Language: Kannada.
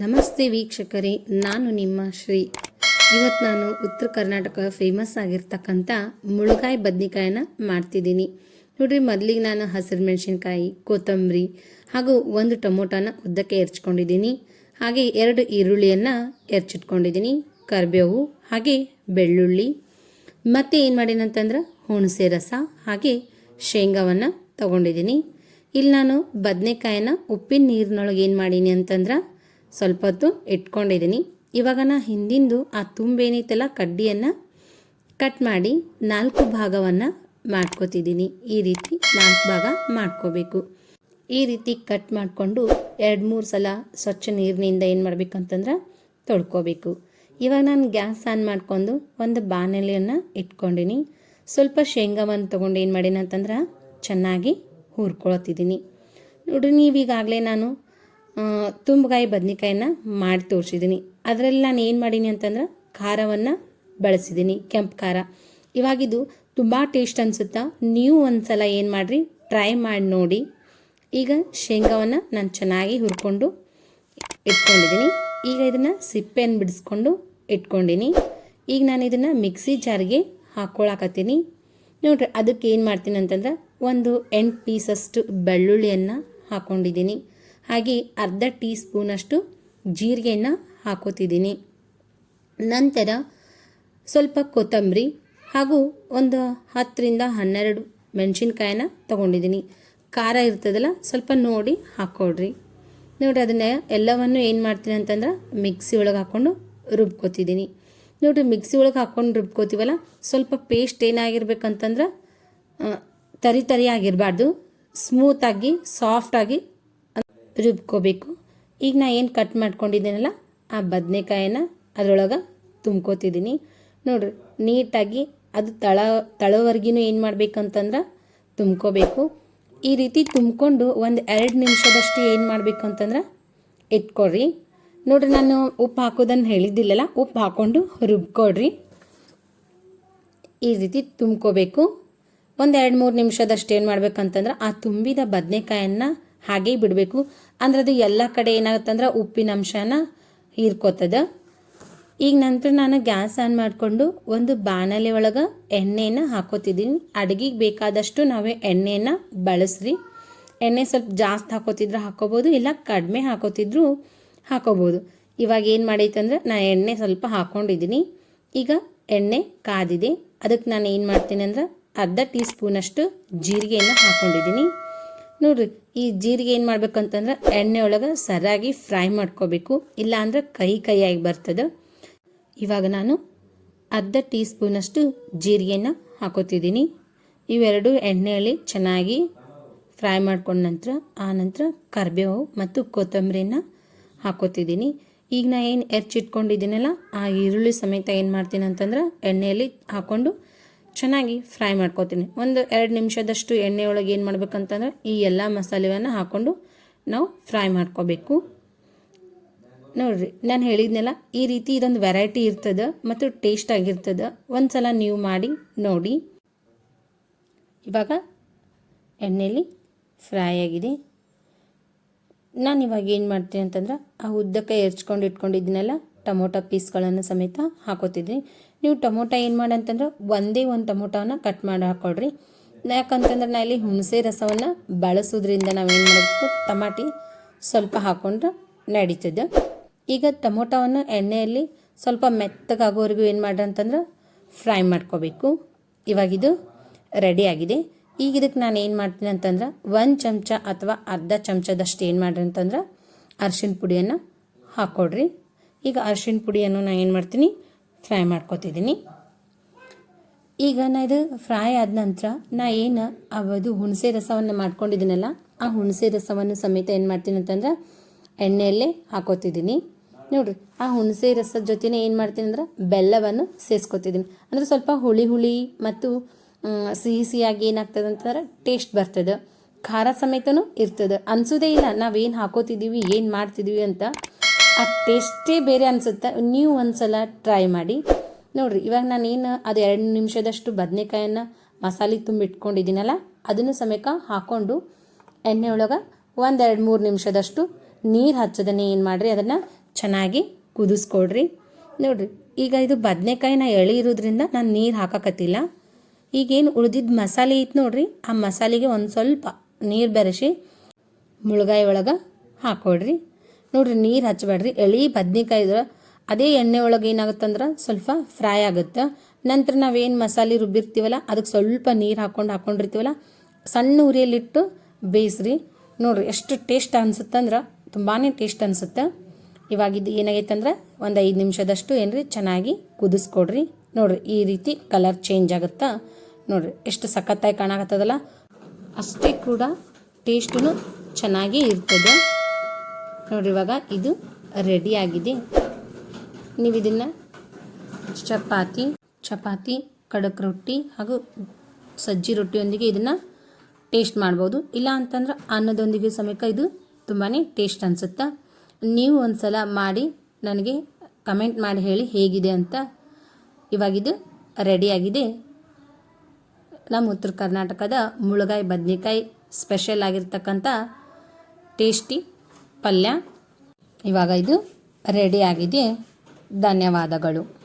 ನಮಸ್ತೆ ವೀಕ್ಷಕರೇ, ನಾನು ನಿಮ್ಮ ಶ್ರೀ. ಇವತ್ತು ನಾನು ಉತ್ತರ ಕರ್ನಾಟಕ ಫೇಮಸ್ ಆಗಿರ್ತಕ್ಕಂಥ ಮುಳುಗಾಯಿ ಬದ್ನಿಕಾಯನ್ನ ಮಾಡ್ತಿದ್ದೀನಿ. ನೋಡ್ರಿ, ಮೊದಲಿಗೆ ನಾನು ಹಸಿರು ಮೆಣಸಿನ್ಕಾಯಿ, ಕೊತ್ತಂಬರಿ ಹಾಗೂ ಒಂದು ಟೊಮೊಟೊನ ಉದ್ದಕ್ಕೆ ಎರ್ಚ್ಕೊಂಡಿದ್ದೀನಿ. ಹಾಗೆ ಎರಡು ಈರುಳ್ಳಿಯನ್ನು ಎರ್ಚಿಟ್ಕೊಂಡಿದ್ದೀನಿ, ಕರಿಬೇವು ಹಾಗೆ ಬೆಳ್ಳುಳ್ಳಿ. ಮತ್ತೆ ಏನು ಮಾಡೀನಿ ಅಂತಂದ್ರೆ ಹುಣಸೆ ರಸ ಹಾಗೆ ಶೇಂಗಾವನ್ನು ತಗೊಂಡಿದ್ದೀನಿ. ಇಲ್ಲಿ ನಾನು ಬದನೆಕಾಯನ್ನ ಉಪ್ಪಿನ ನೀರಿನೊಳಗೆ ಏನು ಮಾಡೀನಿ ಅಂತಂದ್ರೆ ಸ್ವಲ್ಪ ಹೊತ್ತು ಇಟ್ಕೊಂಡಿದ್ದೀನಿ ಇವಾಗ ನಾ ಹಿಂದಿಂದು ಆ ತುಂಬೇನಿತ್ತಲ್ಲ ಕಡ್ಡಿಯನ್ನು ಕಟ್ ಮಾಡಿ ನಾಲ್ಕು ಭಾಗವನ್ನು ಮಾಡ್ಕೋತಿದ್ದೀನಿ ಈ ರೀತಿ ನಾಲ್ಕು ಭಾಗ ಮಾಡ್ಕೋಬೇಕು. ಈ ರೀತಿ ಕಟ್ ಮಾಡಿಕೊಂಡು ಎರಡು ಮೂರು ಸಲ ಸ್ವಚ್ಛ ನೀರಿನಿಂದ ಏನು ಮಾಡ್ಬೇಕಂತಂದ್ರೆ ತೊಳ್ಕೊಬೇಕು. ಇವಾಗ ನಾನು ಗ್ಯಾಸ್ ಆನ್ ಮಾಡ್ಕೊಂಡು ಒಂದು ಬಾಣಲೆಯನ್ನು ಇಟ್ಕೊಂಡಿನಿ. ಸ್ವಲ್ಪ ಶೇಂಗಾವನ್ನು ತೊಗೊಂಡು ಏನು ಮಾಡೀನಿ ಅಂತಂದ್ರೆ ಚೆನ್ನಾಗಿ ಹುರ್ಕೊಳ್ತಿದ್ದೀನಿ ನೋಡಿರಿ ನೀವೀಗಾಗಲೇ ನಾನು ತುಂಬಗಾಯಿ ಬದ್ನಿಕಾಯನ್ನ ಮಾಡಿ ತೋರಿಸಿದ್ದೀನಿ ಅದರಲ್ಲಿ ನಾನು ಏನು ಮಾಡೀನಿ ಅಂತಂದ್ರೆ ಖಾರವನ್ನು ಬಳಸಿದ್ದೀನಿ ಕೆಂಪು ಖಾರ. ಇವಾಗಿದು ತುಂಬ ಟೇಸ್ಟ್ ಅನಿಸುತ್ತಾ? ನೀವು ಒಂದು ಸಲ ಏನು ಮಾಡಿರಿ ಟ್ರೈ ಮಾಡಿ ನೋಡಿ. ಈಗ ಶೇಂಗಾವನ್ನು ನಾನು ಚೆನ್ನಾಗಿ ಹುರ್ಕೊಂಡು ಇಟ್ಕೊಂಡಿದ್ದೀನಿ ಈಗ ಇದನ್ನು ಸಿಪ್ಪೆಯನ್ನು ಬಿಡಿಸ್ಕೊಂಡು ಇಟ್ಕೊಂಡಿನಿ. ಈಗ ನಾನು ಇದನ್ನು ಮಿಕ್ಸಿ ಜಾರ್ಗೆ ಹಾಕ್ಕೊಳಕತ್ತೀನಿ ನೋಡ್ರಿ, ಅದಕ್ಕೆ ಏನು ಮಾಡ್ತೀನಿ ಅಂತಂದ್ರೆ ಒಂದು ಎಂಟು ಪೀಸಷ್ಟು ಬೆಳ್ಳುಳ್ಳಿಯನ್ನು ಹಾಕ್ಕೊಂಡಿದ್ದೀನಿ ಹಾಗೆ ಅರ್ಧ ಟೀ ಸ್ಪೂನಷ್ಟು ಜೀರಿಗೆಯನ್ನು ಹಾಕೋತಿದ್ದೀನಿ. ನಂತರ ಸ್ವಲ್ಪ ಕೊತ್ತಂಬರಿ ಹಾಗೂ ಒಂದು ಹತ್ತರಿಂದ ಹನ್ನೆರಡು ಮೆಣಸಿನ್ಕಾಯನ್ನ ತೊಗೊಂಡಿದ್ದೀನಿ. ಖಾರ ಇರ್ತದಲ್ಲ, ಸ್ವಲ್ಪ ನೋಡಿ ಹಾಕ್ಕೊಡ್ರಿ ನೋಡ್ರಿ ಅದನ್ನ ಎಲ್ಲವನ್ನು ಏನು ಮಾಡ್ತೀನಿ ಅಂತಂದ್ರೆ ಮಿಕ್ಸಿ ಒಳಗೆ ಹಾಕ್ಕೊಂಡು ರುಬ್ಕೋತಿದ್ದೀನಿ. ನೋಡ್ರಿ ಮಿಕ್ಸಿ ಒಳಗೆ ಹಾಕ್ಕೊಂಡು ರುಬ್ಕೋತೀವಲ್ಲ, ಸ್ವಲ್ಪ ಪೇಸ್ಟ್ ಏನಾಗಿರ್ಬೇಕಂತಂದ್ರೆ ತರಿ ತರಿ ಆಗಿರಬಾರ್ದು. ಸ್ಮೂತಾಗಿ, ಸಾಫ್ಟಾಗಿ ರುಬ್ಕೋಬೇಕು. ಈಗ ನಾ ಏನು ಕಟ್ ಮಾಡ್ಕೊಂಡಿದ್ದೀನಲ್ಲ, ಆ ಬದನೆಕಾಯನ್ನ ಅದರೊಳಗೆ ತುಂಬ್ಕೋತಿದ್ದೀನಿ. ನೋಡ್ರಿ, ನೀಟಾಗಿ ಅದು ತಳ, ತಳವರೆಗಿನೂ ಏನು ಮಾಡ್ಬೇಕಂತಂದ್ರೆ ತುಂಬ್ಕೋಬೇಕು. ಈ ರೀತಿ ತುಂಬಿಕೊಂಡು ಒಂದು ಎರಡು ನಿಮಿಷದಷ್ಟು ಏನು ಮಾಡಬೇಕು ಅಂತಂದ್ರೆ ಇಟ್ಕೊಡ್ರಿ. ನೋಡ್ರಿ, ನಾನು ಉಪ್ಪು ಹಾಕೋದನ್ನು ಹೇಳಿದ್ದಿಲ್ಲಲ್ಲ, ಉಪ್ಪು ಹಾಕ್ಕೊಂಡು ರುಬ್ಕೊಡ್ರಿ. ಈ ರೀತಿ ತುಂಬ್ಕೋಬೇಕು. ಒಂದು ಎರಡು ಮೂರು ನಿಮಿಷದಷ್ಟು ಏನು ಮಾಡ್ಬೇಕಂತಂದ್ರೆ ಆ ತುಂಬಿದ ಬದನೆಕಾಯನ್ನು ಹಾಗೆ ಬಿಡಬೇಕು. ಅಂದ್ರೆ ಅದು ಎಲ್ಲ ಕಡೆ ಏನಾಗುತ್ತಂದ್ರೆ ಉಪ್ಪಿನ ಅಂಶನ ಹೀರ್ಕೋತದ. ಈಗ ನಂತರ ನಾನು ಗ್ಯಾಸ್ ಆನ್ ಮಾಡಿಕೊಂಡು ಒಂದು ಬಾಣಲೆ ಒಳಗೆ ಎಣ್ಣೆನ ಹಾಕೋತಿದ್ದೀನಿ. ಅಡುಗೆಗೆ ಬೇಕಾದಷ್ಟು ನಾವೇ ಎಣ್ಣೆನ ಬಳಸ್ರಿ. ಎಣ್ಣೆ ಸ್ವಲ್ಪ ಜಾಸ್ತಿ ಹಾಕೋತಿದ್ರೆ ಹಾಕೋಬೋದು, ಇಲ್ಲ ಕಡಿಮೆ ಹಾಕೋತಿದ್ರು ಹಾಕೋಬೋದು. ಇವಾಗ ಏನು ಮಾಡೈತಂದ್ರೆ ನಾನು ಎಣ್ಣೆ ಸ್ವಲ್ಪ ಹಾಕ್ಕೊಂಡಿದ್ದೀನಿ ಈಗ ಎಣ್ಣೆ ಕಾದಿದೆ. ಅದಕ್ಕೆ ನಾನು ಏನು ಮಾಡ್ತೀನಿ ಅಂದ್ರೆ ಅರ್ಧ ಟೀ ಸ್ಪೂನಷ್ಟು ಜೀರಿಗೆಯನ್ನು ಹಾಕ್ಕೊಂಡಿದ್ದೀನಿ ನೋಡ್ರಿ ಈ ಜೀರಿಗೆ ಏನು ಮಾಡ್ಬೇಕಂತಂದ್ರೆ ಎಣ್ಣೆ ಒಳಗೆ ಸರಿಯಾಗಿ ಫ್ರೈ ಮಾಡ್ಕೋಬೇಕು. ಇಲ್ಲಾಂದ್ರೆ ಕೈ ಕೈಯಾಗಿ ಬರ್ತದೆ. ಇವಾಗ ನಾನು ಅರ್ಧ ಟೀ ಸ್ಪೂನಷ್ಟು ಜೀರಿಗೆನ ಹಾಕೋತಿದ್ದೀನಿ. ಇವೆರಡು ಎಣ್ಣೆಯಲ್ಲಿ ಚೆನ್ನಾಗಿ ಫ್ರೈ ಮಾಡ್ಕೊಂಡ ನಂತರ, ಆ ನಂತರ ಕರಿಬೇವು ಮತ್ತು ಕೊತ್ತಂಬರಿನ ಹಾಕೋತಿದ್ದೀನಿ. ಈಗ ನಾ ಏನು ಹೆಚ್ಚಿಟ್ಕೊಂಡಿದ್ದೀನಲ್ಲ ಆ ಈರುಳ್ಳಿ ಸಮೇತ ಏನು ಮಾಡ್ತೀನಿ ಅಂತಂದ್ರೆ ಎಣ್ಣೆಯಲ್ಲಿ ಹಾಕ್ಕೊಂಡು ಚೆನ್ನಾಗಿ ಫ್ರೈ ಮಾಡ್ಕೋತೀನಿ. ಒಂದು ಎರಡು ನಿಮಿಷದಷ್ಟು ಎಣ್ಣೆ ಒಳಗೆ ಏನು ಮಾಡ್ಬೇಕಂತಂದ್ರೆ ಈ ಎಲ್ಲ ಮಸಾಲೆಯನ್ನು ಹಾಕ್ಕೊಂಡು ನಾವು ಫ್ರೈ ಮಾಡ್ಕೋಬೇಕು. ನೋಡ್ರಿ, ನಾನು ಹೇಳಿದ್ನೆಲ್ಲ, ಈ ರೀತಿ ಇದೊಂದು ವೆರೈಟಿ ಇರ್ತದೆ ಮತ್ತು ಟೇಸ್ಟ್ ಆಗಿರ್ತದೆ. ಒಂದು ಸಲ ನೀವು ಮಾಡಿ, ನೋಡಿ. ಇವಾಗ ಎಣ್ಣೆಯಲ್ಲಿ ಫ್ರೈ ಆಗಿದೆ. ನಾನು ಇವಾಗ ಏನು ಮಾಡ್ತೀನಿ ಅಂತಂದ್ರೆ, ಆ ಉದ್ದಕ್ಕೆ ಎರ್ಚ್ಕೊಂಡು ಇಟ್ಕೊಂಡಿದ್ದೀನಲ್ಲ ಟೊಮೊಟೊ ಪೀಸ್ಗಳನ್ನು ಸಮೇತ ಹಾಕೋತಿದ್ರಿ ನೀವು ಟೊಮೊಟೊ ಏನು ಮಾಡಿ ಅಂತಂದ್ರೆ ಒಂದೇ ಒಂದು ಟೊಮೊಟೊನ ಕಟ್ ಮಾಡಿ ಹಾಕೊಳ್ರಿ. ಯಾಕಂತಂದ್ರೆ ನಾ ಇಲ್ಲಿ ಹುಣಸೆ ರಸವನ್ನು ಬಳಸೋದ್ರಿಂದ ನಾವೇನು ಮಾಡಬೇಕು? ಟಮಾಟಿ ಸ್ವಲ್ಪ ಹಾಕ್ಕೊಂಡ್ರೆ ನಡೀತದೆ. ಈಗ ಟೊಮೊಟೊವನ್ನು ಎಣ್ಣೆಯಲ್ಲಿ ಸ್ವಲ್ಪ ಮೆತ್ತಗಾಗೋವರೆಗೂ ಏನು ಮಾಡ್ರಿ ಅಂತಂದ್ರೆ ಫ್ರೈ ಮಾಡ್ಕೋಬೇಕು. ಇವಾಗಿದು ರೆಡಿ ಆಗಿದೆ. ಈಗ ಇದಕ್ಕೆ ನಾನು ಏನು ಮಾಡ್ತೀನಿ ಅಂತಂದ್ರೆ ಒಂದು ಚಮಚ ಅಥವಾ ಅರ್ಧ ಚಮಚದಷ್ಟು ಏನು ಮಾಡ್ರಿ ಅಂತಂದ್ರೆ ಅರ್ಶಿಣ ಪುಡಿಯನ್ನು ಹಾಕ್ಕೊಡ್ರಿ ಈಗ ಅರ್ಶಿಣ ಪುಡಿಯನ್ನು ನಾನು ಏನು ಮಾಡ್ತೀನಿ? ಫ್ರೈ ಮಾಡ್ಕೊತಿದ್ದೀನಿ ಈಗ ನಾ ಇದು ಫ್ರೈ ಆದ ನಂತರ ನಾ ಏನು ಅದು ಹುಣಸೆ ರಸವನ್ನು ಮಾಡ್ಕೊಂಡಿದ್ದೀನಲ್ಲ ಆ ಹುಣಸೆ ರಸವನ್ನು ಸಮೇತ ಏನು ಮಾಡ್ತೀನಿ ಅಂತಂದ್ರೆ ಎಣ್ಣೆಯಲ್ಲೇ ಹಾಕೋತಿದ್ದೀನಿ ನೋಡ್ರಿ, ಆ ಹುಣಸೆ ರಸದ ಜೊತೆನೇ ಏನು ಮಾಡ್ತೀನಿ ಅಂದ್ರೆ ಬೆಲ್ಲವನ್ನು ಸೇರಿಸ್ಕೊತಿದ್ದೀನಿ ಅಂದರೆ ಸ್ವಲ್ಪ ಹುಳಿ ಹುಳಿ ಮತ್ತು ಸಿಹಿ ಸಿಹಿಯಾಗಿ ಏನಾಗ್ತದೆ ಅಂತಂದ್ರೆ ಟೇಸ್ಟ್ ಬರ್ತದೆ. ಖಾರ ಸಮೇತನೂ ಇರ್ತದೆ. ಅನಿಸೋದೇ ಇಲ್ಲ ನಾವೇನು ಹಾಕೋತಿದ್ದೀವಿ ಏನು ಮಾಡ್ತಿದ್ದೀವಿ ಅಂತ. ಆ ಟೇಸ್ಟೇ ಬೇರೆ ಅನಿಸುತ್ತೆ. ನೀವು ಒಂದ್ಸಲ ಟ್ರೈ ಮಾಡಿ. ನೋಡ್ರಿ, ಇವಾಗ ನಾನು ಏನು ಅದು ಎರಡು ನಿಮಿಷದಷ್ಟು ಬದನೆಕಾಯನ್ನು ಮಸಾಲೆ ತುಂಬಿಟ್ಕೊಂಡಿದ್ದೀನಲ್ಲ, ಅದನ್ನು ಸಮೇತ ಹಾಕ್ಕೊಂಡು ಎಣ್ಣೆ ಒಳಗೆ ಒಂದೆರಡು ಮೂರು ನಿಮಿಷದಷ್ಟು ನೀರು ಹಚ್ಚೋದನ್ನೇ ಏನು ಮಾಡಿರಿ, ಅದನ್ನು ಚೆನ್ನಾಗಿ ಕುದಿಸ್ಕೊಡ್ರಿ. ನೋಡ್ರಿ, ಈಗ ಇದು ಬದನೆಕಾಯಿನ ಎಳೆ ಇರೋದ್ರಿಂದ ನಾನು ನೀರು ಹಾಕಕತ್ತಿಲ್ಲ. ಈಗೇನು ಉಳಿದಿದ್ದ ಮಸಾಲೆ ಐತೆ ನೋಡ್ರಿ, ಆ ಮಸಾಲೆಗೆ ಒಂದು ಸ್ವಲ್ಪ ನೀರು ಬೆರೆಸಿ ಮುಳುಗಾಯಿ ಒಳಗೆ ಹಾಕೊಡ್ರಿ. ನೋಡ್ರಿ ನೀರು ಹಚ್ಚಬೇಡ್ರಿ ಎಳಿ ಬದ್ನಿಕಾಯಿ ಇದ್ರೆ, ಅದೇ ಎಣ್ಣೆ ಒಳಗೆ ಏನಾಗುತ್ತಂದ್ರೆ ಸ್ವಲ್ಪ ಫ್ರೈ ಆಗುತ್ತೆ. ನಂತರ ನಾವೇನು ಮಸಾಲೆ ರುಬ್ಬಿರ್ತೀವಲ್ಲ ಅದಕ್ಕೆ ಸ್ವಲ್ಪ ನೀರು ಹಾಕ್ಕೊಂಡು ಹಾಕ್ಕೊಂಡಿರ್ತೀವಲ್ಲ ಸಣ್ಣ ಉರಿಯಲ್ಲಿಟ್ಟು ಬೇಯಿಸ್ರಿ. ನೋಡ್ರಿ ಎಷ್ಟು ಟೇಸ್ಟ್ ಅನಿಸುತ್ತಂದ್ರೆ ತುಂಬಾ ಟೇಸ್ಟ್ ಅನಿಸುತ್ತೆ. ಇವಾಗಿದ್ದು ಇದು ಏನಾಗೈತೆ ಅಂದ್ರೆ ಒಂದು ಐದು ನಿಮಿಷದಷ್ಟು ಏನ್ರಿ ಚೆನ್ನಾಗಿ ಕುದಿಸ್ಕೊಡ್ರಿ. ನೋಡ್ರಿ ಈ ರೀತಿ ಕಲರ್ ಚೇಂಜ್ ಆಗುತ್ತಾ. ನೋಡ್ರಿ ಎಷ್ಟು ಸಖತ್ತಾಗಿ ಕಾಣಕತ್ತದಲ್ಲ. ಅಷ್ಟೇ ಕೂಡ ಟೇಸ್ಟೂ ಚೆನ್ನಾಗಿ ಇರ್ತದೆ. ನೋಡ್ರಿ ಇವಾಗ ಇದು ರೆಡಿ ಆಗಿದೆ. ನೀವು ಇದನ್ನು ಚಪಾತಿ ಚಪಾತಿ ಕಡಕ್ ರೊಟ್ಟಿ ಹಾಗೂ ಸಜ್ಜಿ ರೊಟ್ಟಿಯೊಂದಿಗೆ ಇದನ್ನು ಟೇಸ್ಟ್ ಮಾಡ್ಬೋದು. ಇಲ್ಲ ಅಂತಂದ್ರೆ ಅನ್ನದೊಂದಿಗೆ ಸಮೇತ ಇದು ತುಂಬಾ ಟೇಸ್ಟ್ ಅನಿಸುತ್ತೆ? ನೀವು ಒಂದು ಸಲ ಮಾಡಿ, ನನಗೆ ಕಮೆಂಟ್ ಮಾಡಿ ಹೇಳಿ ಹೇಗಿದೆ ಅಂತ. ಇವಾಗಿದು ರೆಡಿಯಾಗಿದೆ ನಮ್ಮ ಉತ್ತರ ಕರ್ನಾಟಕದ ಮುಳುಗಾಯಿ ಬದನೆಕಾಯಿ ಸ್ಪೆಷಲ್ ಆಗಿರ್ತಕ್ಕಂಥ ಟೇಸ್ಟಿ ಪಲ್ಯ. ಇವಾಗ ಇದು ರೆಡಿ ಆಗಿದೆ. ಧನ್ಯವಾದಗಳು.